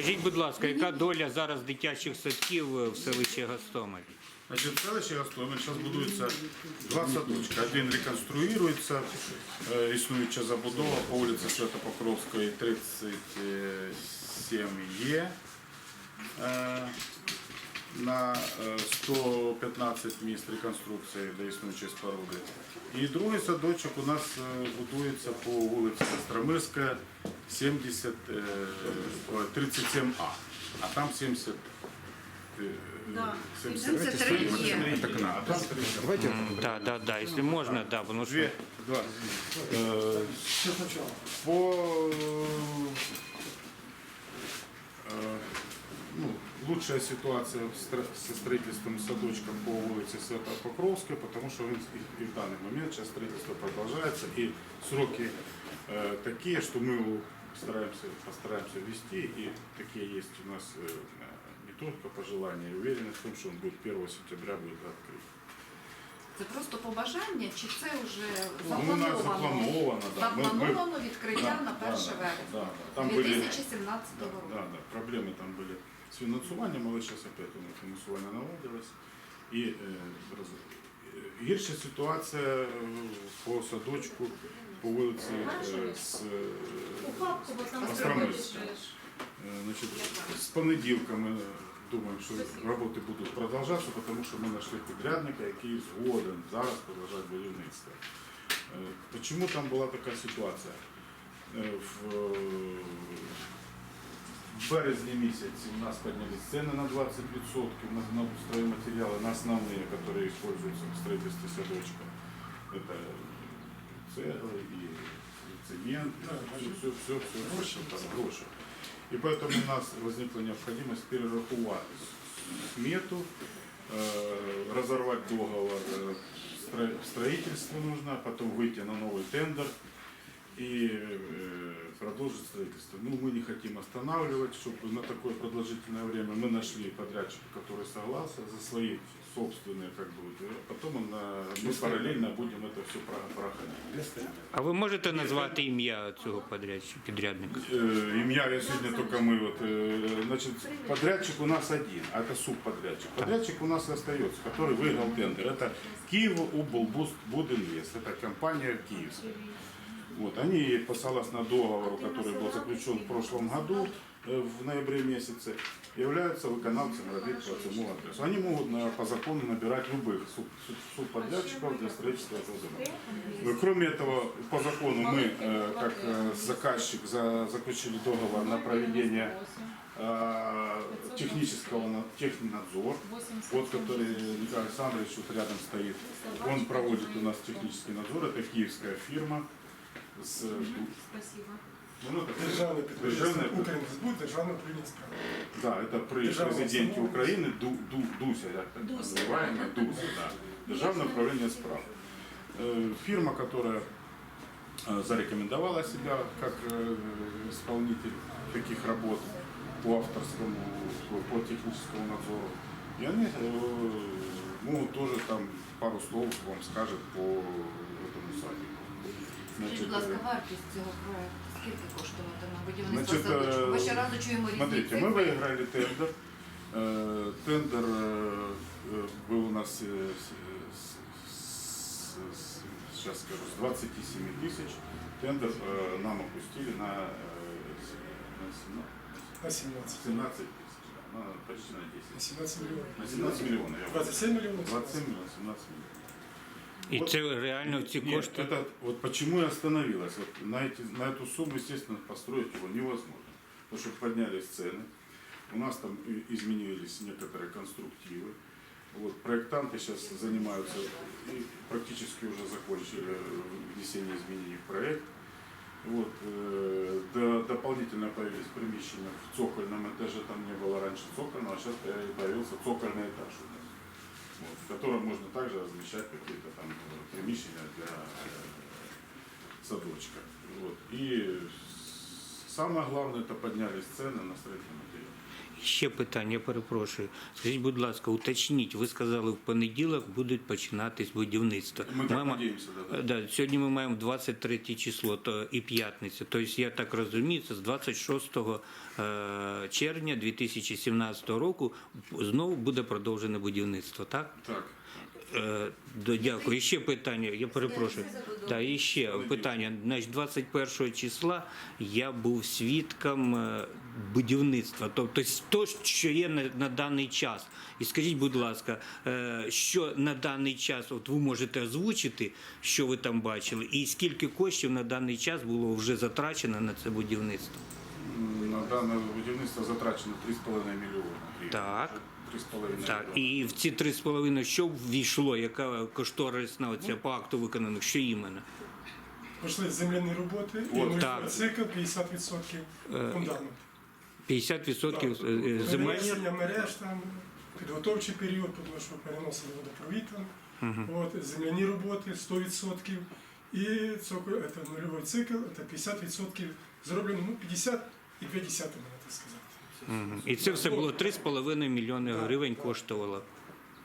Скажіть, будь ласка, яка доля зараз дитячих садків е, в селищі Гастомель? Значит, в селище Гастомель сейчас будується два садочка. Один реконструюється, е, існуюча забудова по вулиці Свято-Покровської 37 є. Е, На е, 115 місць реконструкції до існуючої споруди. І другий садочок у нас е, будується по вулиці Остромирська 70, е, ой, 37А, а там 70. е, Да. 73 73 є. Так, на, а там 30. Так, так, так, якщо можна, да, воно ж Две, два. Э, По э, ну, лучшая ситуация в стро- со строительством садочка по улице Свято-Покровской, потому что он и, и в данный момент сейчас строительство продолжается, и сроки э, такие, что мы его стараемся, постараемся вести, и такие есть у нас э, не только пожелания, и уверенность в том, что он будет 1 сентября будет открыт. Це просто побажання, чи це вже Ну, у нас заплановано? заплановано, да. Ми- ми- Заплановано відкриття на 1 да, вересня да, да. Там были 2017 да, року. да, да, проблемы там были с финансуванням, але зараз опять них фінансування наладилось. І е, е, гірша ситуація е, по садочку по вулиці е, з е, Е, Значить, з понеділка ми думаємо, що роботи будуть продовжуватися, тому що ми знайшли підрядника, який згоден зараз продовжувати будівництво. Е, Чому там була така ситуація? Е, В, е, в березні місяці у нас піднялись ціни на 20% на, на стройматериалы, на основные, которые используются в строительстве садочка. Это цегла и цемент, все, все, все, все, все, там гроши. И поэтому у нас возникла необходимость перерахувати смету, э, разорвать договор э, стро- строительство нужно, а потом выйти на новый тендер и э, продолжить строительство. Ну, мы не хотим останавливать, чтобы на такое продолжительное время мы нашли подрядчика, который согласен за свои собственные, как бы, вот, а потом он, э, мы параллельно будем это все проходить. А ви можете назвати ім'я цього подрядчика, підрядника? Э, Ім'я я сегодня только мы вот, э, значит, подрядчик у нас один, а это субподрядчик. Подрядчик у нас остается, который выиграл тендер. Это Киев Будинвест, это компания киевская. Вот, они согласно договору, который был заключен в прошлом году, э, в ноябре месяце, являются выполнявцем работ по цьому адресу. Они могут по закону набирать любых суб- суб- субподрядчиков для строительства этого дома. Ну, Кроме этого, по закону мы, э, как э, заказчик, за- заключили договор на проведение э, технического на- технадзор, вот который Николай Александрович вот рядом стоит. Он проводит у нас технический надзор, это киевская фирма. С, Спасибо. ну, это Державне підприємство державне- Укрінвестбуд, державне управління справ. Да, это при Державна президенті установа. України Ду, Ду, Дуся, як так Дуся. називаємо, Дуся, да. Державне управління справ. Э, Фирма, которая э, зарекомендовала себя как э, исполнитель таких работ по авторскому, по техническому надзору. И они э, могут тоже там пару слов вам скажут по этому садику. Скажіть, будь ласка, э, вартість цього проекту скільки коштуватиме будівництво Значить, садочку? е, Ми ще разу чуємо різні Смотрите, цифри. мы выиграли тендер. Э, Тендер э, э, был у нас, э, с- с- с- сейчас скажу, с 27 тысяч. Тендер э, нам опустили на, э, с- на сема- На 17. 17 тысяч, да, на почти на 10. На 17 мільйонів. На 17 миллионов. я 27 мільйонів? 27 миллионов, 17 миллионов. І це реально ці Нет, кошти. это, вот почему и остановилась. Вот на, эти, на эту сумму, естественно, построить его невозможно. Потому что поднялись цены. У нас там и- изменились некоторые конструктивы. Вот, проектанты сейчас занимаются и практически уже закончили внесение изменений в проект. Вот, э, до- дополнительно появились примещения в цокольном этаже, там не было раньше цокольного, а сейчас появился цокольный этаж нас вот, в котором можно также размещать какие-то там э, примещения для э, садочка. Вот. И самое главное, это поднялись цены на строительный материал. Ще питання, перепрошую. Скажіть, будь ласка, уточніть, ви сказали, в понеділок будуть починатись будівництво. Ми так Маємо- надіємося, да, да. Да, сьогодні ми маємо 23 число то і п'ятниця. Тобто, я так розумію, це з 26 е, червня 2017 року знову буде продовжене будівництво, так? Так. Е, до- Дякую. І ще питання, я перепрошую. Да, і ще питання. Значить, 21 числа я був свідком е, будівництва, тобто то, що є на, на даний час. І скажіть, будь ласка, е, що на даний час, от ви можете озвучити, що ви там бачили, і скільки коштів на даний час було вже затрачено на це будівництво? На дане будівництво затрачено 3,5 мільйони гривень. Так. 3,5 Так, мільйони. і в ці 3,5 що ввійшло, яка кошторисна оця по акту виконаних, що іменно? Пішли земляні роботи, і так. цикл 50% фундамент. 50% е, е, земель. Перенесення мереж там, підготовчий період, тому що переносили водопровід там. От, земляні роботи 100%. І цоколь, це нульовий цикл, це 50% зроблено, ну 50 і 50, можна так сказати. І це все було 3,5 мільйони гривень коштувало.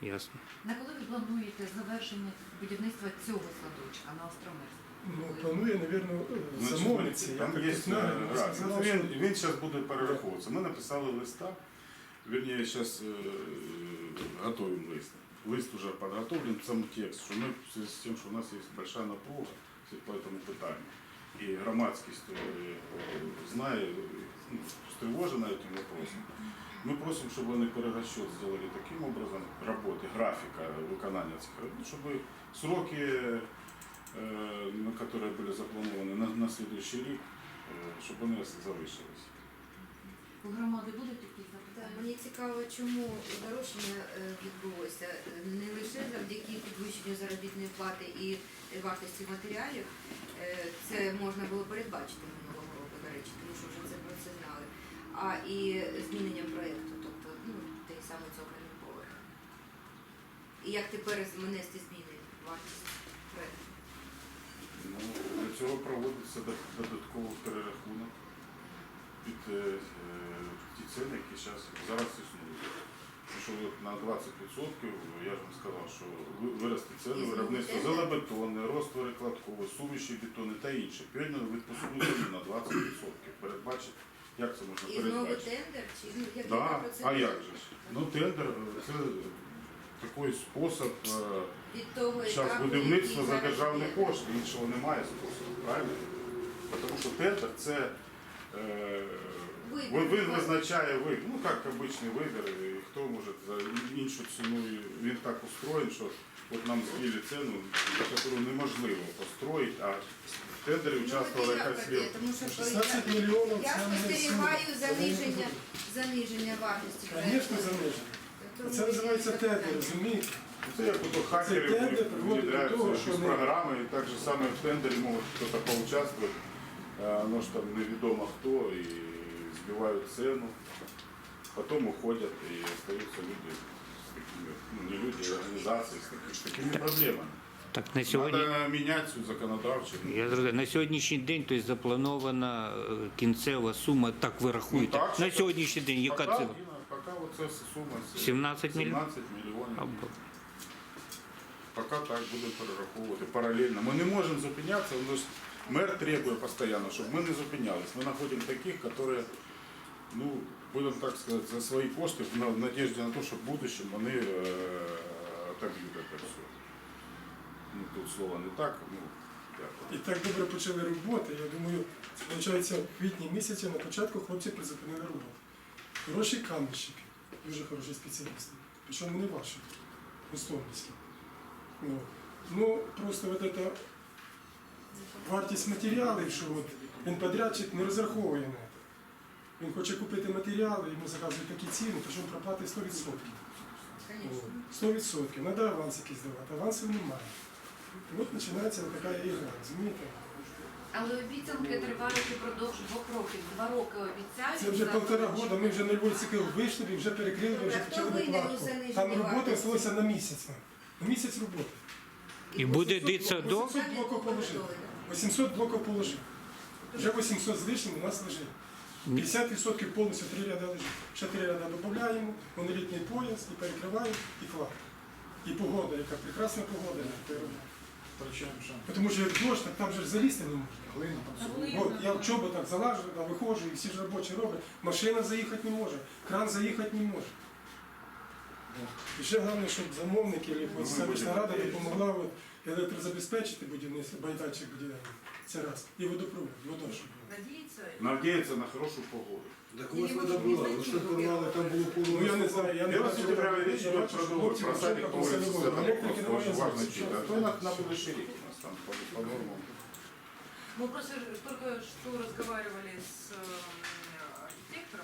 Ясно. На коли ви плануєте завершення будівництва цього садочка на Остромирську? Ну, планує, мабуть, Значить, замовниці. Там є е, графік. Ну, він, він зараз буде перераховуватися. Ми написали листа, вірніше, зараз готуємо лист. Лист уже подготовлен, сам текст, що ми в связи з тим, що у нас є большая напруга по цьому питанню. І громадськість е, знає, ну, стривожена цим вопросом. Ми просимо, щоб вони перерасчет зробили таким образом роботи, графіка виконання цих робіт, щоб сроки, е, на которые были заплановані на, на следующий рік, е, щоб вони залишились. У громади будуть такі Так, запитання? Мені цікаво, чому дорожчання е, відбулося не лише завдяки підвищенню заробітної плати і вартості матеріалів. Це можна було передбачити минулого року, до речі, тому що вже це про це знали. А і змінення проєкту, тобто ну, той самий цокольний поверх. І як тепер внести зміни в вартість проєкту? Ну, для цього проводиться додатковий перерахунок під е, ті ціни, які зараз, зараз існують. Що на 20% я ж вам сказав, що ви- виросте ціни знову залебетонне, роствори кладкові, суміші бетони та інше. Відповідно, відпосуду на 20%. Передбачити, як це можна І знову передбачити? тендер? Чи ну, як Да, процедура? а як же ж? Ну, тендер е, це такий спосіб е, Від того, час яка будівництва за і державний заробітна. кошт, іншого немає способу, правильно? Тому що тендер це Вибір. ви- він визначає вибір, ну як обичний вибір, і хто може за іншу ціну, він так устроєн, що от нам збили ціну, яку неможливо построїти, а в тендері Ну, участвувала якась як тому що 16 мільйонів я спостерігаю заниження, заниження вартості. Звісно, занижено. Це називається тендер, розумієте? Це як ото хакери тендер приводить до внедряються того, що якісь програми, і так же саме в тендері можуть хтось поучаствувати, а воно ж там невідомо хто, і збивають ціну, потім уходять і остаються люди з такими, ну не люди, а організації з, таки- з такими проблемами. Так, на сьогодні. Треба міняти цю законодавчу. Я зрозумів. На сьогоднішній день тобто, запланована е, кінцева сума, так ви рахуєте. Ну, так, на що- сьогоднішній день яка Пока? Діна, Пока оце сума це 17 мільйонів? 17 мільйонів. Або. Поки так будемо перераховувати паралельно. Ми не можемо зупинятися, але ж мер требує постійно, щоб ми не зупинялись. Ми знаходимо таких, які, ну, будемо так сказати, за свої кошти, в на- в на те, що в будущем вони е, отоб'ють це все. Ну, тут слово не так, ну, І так добре почали роботи. Я думаю, виходить, в квітні місяці на початку хлопці призупинили роботу. Хороші каменщики, дуже хороші спеціалісти. Причому не ваші, гостомельські. Ну, ну, просто от эта вартість матеріалів, що от він подрядчик не розраховує на це. Він хоче купити матеріали, йому заказують такі ціни, то що він проплатить 100%. 100%. Треба аванс якийсь давати, авансів немає. І от починається така ігра, розумієте? Але обіцянки тривають упродовж двох років. Два роки обіцяють. Це вже півтора року, ми вже на Львові вийшли, вже перекрили, вже почали винен у накладку. заниженні Там роботи залишилося на місяць. На місяць роботи. І буде дитсадок? 800 блоків положили. 800 блоків положив. Вже 800 з лишнім у нас лежить. 50% повністю три ряда лежить. Ще три ряда додаємо, монолітний пояс і перекриваємо, і кладемо. І погода, яка прекрасна погода. як ти робиш. Тому що як дощ, так там же ж залізти не можна. Глина там От я в чоботах залажу, да, виходжу, і всі ж робочі роблять. Машина заїхати не може, кран заїхати не може. І ще головне, щоб замовники або ми селищна рада допомогла от, електрозабезпечити будівництво, майданчик будівельний. Це раз. І водопровод, щоб була. Надіється. На хорошую погоду. Так у вас вода була, ви що порвали, там було повно. Ну я не знаю, я не Дело бачу, сентября речь я бачу, про що другой, хлопці про садик по селовому. Садовой. Електрики Тоже немає важно значення. читать. На, на будущий рік у нас там по, по нормам. Мы просто только что разговаривали с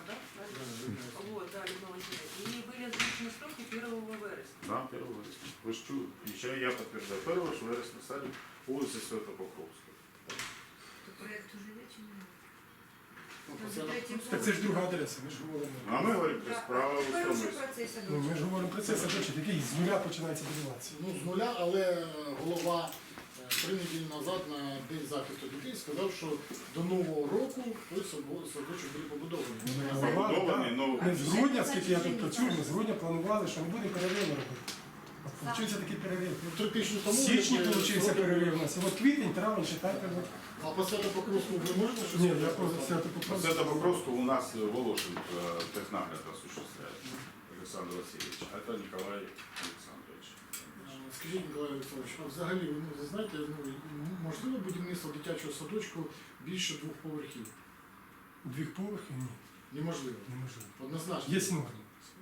да? правильно? Вот, да, Людмила Васильевна. И были озвучены сроки 1 вересня. Да, 1 вересня. Вы ж чу, еще я подтверждаю. 1 вересня садик по улице Свято-Покровской. То проєкт уже є чи ні? Ну, Там посеред- третім Так це ж друга адреса, ми ж говоримо. А мы говорим про справа в Перший Стромисі. процес Ну, ми ж говоримо про це садочок, який з нуля починається будуватися. Ну, з нуля, але голова е, три неділі назад на День захисту дітей сказав, що до Нового року той садо- садочок буде побудований. Планували, ну, Ми з грудня, скільки я тут працюю, ми з грудня планували, що ми будемо перерив робити. От Получився такий перерив. Ну, три тижні В тому січні ми получився перерив у нас. І от квітень, травень, читайте. от. А по Свято-Покровську ви можете щось Ні, я просто свято Це попросив. Покровську у нас Волошин э, технагляд осуществляет. Александр Васильевич. А это Николай Александрович. Е, Скажіть, Миколай Олександрович, а взагалі ви, ну, знаєте, ну, можливо будівництво дитячого садочку більше двох поверхів? Двох поверхів? Ні, Неможливо. неможливо. Однозначно. Є норми.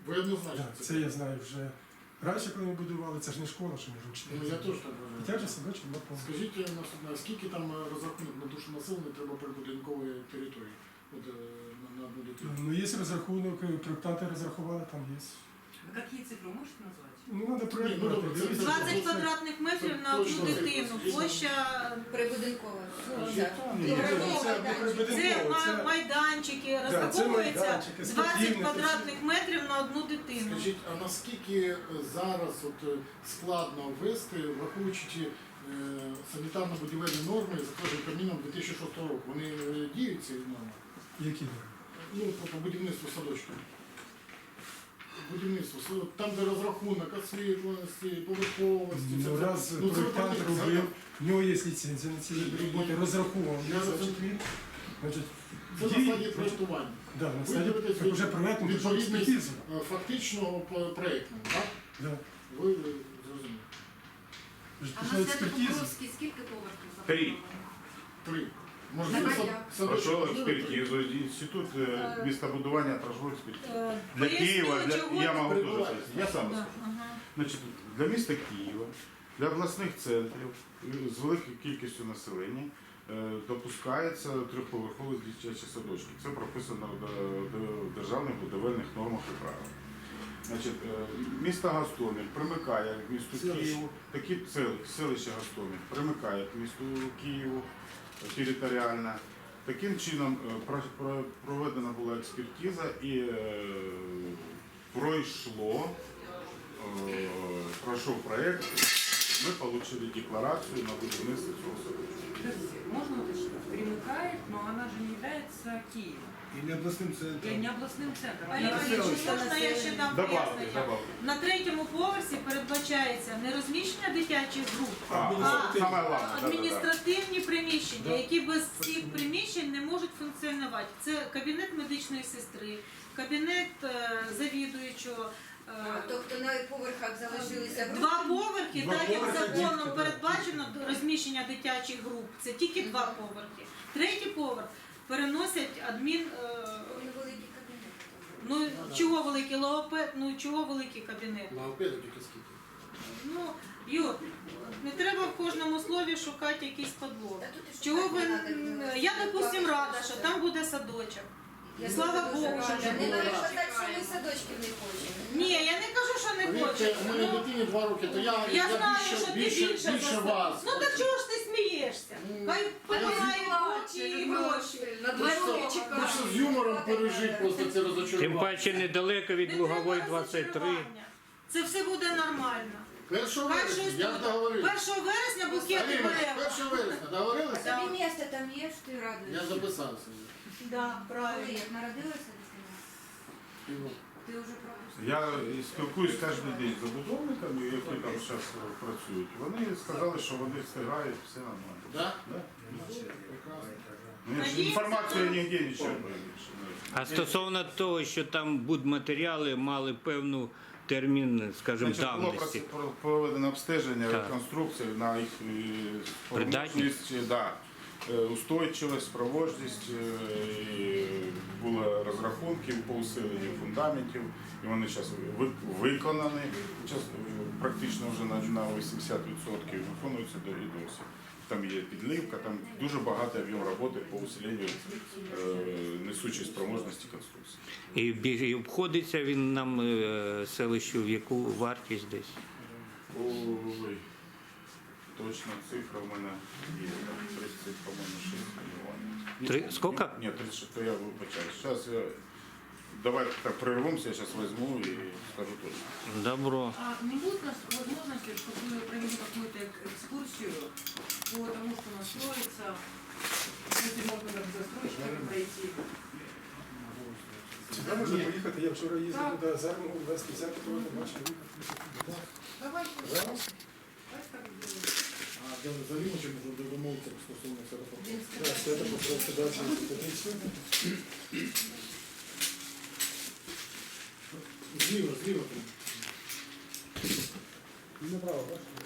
Ви однозначно Так, це я знаю вже. Раніше, коли ми будували, це ж не школа, що можемо читати. Ну, я теж так вважаю. Дитячий садочок два поверхи. Скажіть е, а скільки там е, розрахунок на душу населення треба прибудинкової території? От, е, на, на одну дитину? Ну, є розрахунок, проєктанти розрахували, там є. Какие цифры можете назвать? Ну, Ні, ну, це- дивіться. 20 квадратних метрів на одну Точно. дитину. Площа Прибудинкова. Ні, І це- це це прибудинково, ма- це- майданчики, це розраховується майданчики, 20 спортивні, квадратних метрів на одну дитину. Скажіть, а наскільки зараз от, е, складно ввести, враховуючи ті е, санітарно-будівельні норми, затверджені Кабміном 2006 року? Вони е, діють ці норми? Які норми? Ну, по, по будівництву садочка. Будівництво, там, де розрахунок освітленості, поверховості. Ну, це- раз ну, це проєктант робив, в нього є ліцензія на ці роботи, розраховував, Я значить він, значить, Це на дій- стадії проєктування. Да, на Ви стадії, дивитесь так уже проєктом пішов відповідність експертизу. е, фактичного проєктного, так? Да. Ви е, зрозуміли. Вже А на експертиза. Свято-Покровській скільки поверхів Три. Три. Можливо, Давай сад- я. садочок Прошел можливо, три? экспертизу, институт э, местобудования прошел экспертизу. Е, Для поясню, Києва, для, чого я так. могу тоже Прибуває. сказать, я сам Да, расскажу. ага. Значить, для міста Києва, для обласних центрів е, з великою кількістю населення е, допускається трьохповерхові дитячі садочки. Це прописано в де- де- в державних будівельних нормах і правилах. Значить, е, місто Гастомель примикає к місту Селище. Києву, такі сели- селище Гастомель примикає к місту Києву територіально. Таким чином е, про- про- проведена була експертиза і е, пройшло Е, пройшов проект, ми отримали декларацію на будівництво цього садочку. Подождите, можно уточнить? Примыкает, но она же не является Киевом. І не обласним И центром. не областным центром. Олег Валерійович, можна я ще дам пояснення? На третьому поверсі передбачається не розміщення дитячих груп, А, А, саме головне, да, да, да. адміністративні приміщення, Да. які без цих приміщень не можуть функціонувати. Це кабінет медичної сестри, кабінет е, завідуючого. е, Тобто на залишилися групи? Два поверхи, Два так як поверхи, законом дітки, передбачено розміщення дитячих груп. Це тільки два поверхи. Третій поверх переносять адмін. е, Вони великі кабінети. Ну чого великий логопед, ну чого великий кабінет? Логопеду тільки скільки. Ну, Юр, не треба в кожному слові шукати якийсь і Чого ви м, ну, я допустим рада, що там буде садочок. Я Слава Богу, що Не було. казати, що ми садочків не хочемо. Ні, я не кажу, що не Повірте, хочу. у мене Ну, дитині два роки, то я, я знаю, більше, що ти більше, більше, більше за це. вас. Ну так чого ж ти смієшся? Ну, Хай я очі і гроші. На два роки чекаю. Хочеться з юмором пережити просто це Тим розочарування. паче недалеко від Не Лугової 23. Це все буде нормально. 1 вересня, Першого я ж договорився. 1 вересня букети Аліна, беремо. 1 вересня, договорилися? Тобі місце там є, що ти Я записався. Да, Коли правильно. як народилася дитина, ти вже пропустив. Я спілкуюсь кожен день з забудовниками, які там зараз працюють. Вони сказали, що вони встигають, все нормально. Да? Да? Ну, я ж інформацію ніде не черпаю. А стосовно того, що там будматеріали мали певну термін, скажімо, Значить, було давності. проц- про- проведено обстеження Так. реконструкції на їх е, Придатність? спроможність, да, устойчивість, спроможність, е, і були розрахунки по усиленню фундаментів, і вони зараз виконані. Зараз практично вже на, на 80% виконуються до і досі. Там є підливка, там дуже багатий об'єм роботи по усиленню е, несучої спроможності конструкції. І, і обходиться він нам е, селищу в яку вартість десь. Ой, точно цифра в мене є. там 30, по-моєму, 6 мільйонів. Три- Ні, скільки? Ні, 36, то я вибачаю. Зараз я... Давай так прервемося, я зараз візьму і скажу точно. Добро. А не будет у нас возможности, чтобы вы провели какую-то эк- экскурсию по тому, что у нас строится, если можно как застройщиками пройти? Сюди можна поїхати, я вчора їздив Так. туди, зараз можу вести, взяти того, побачити. Давайте. Да? Давайте так сделаем. А за можемо вже домовитися стосовно цього. Так, це так просто дати петицію. Зліва, зліва. Направо, бачите?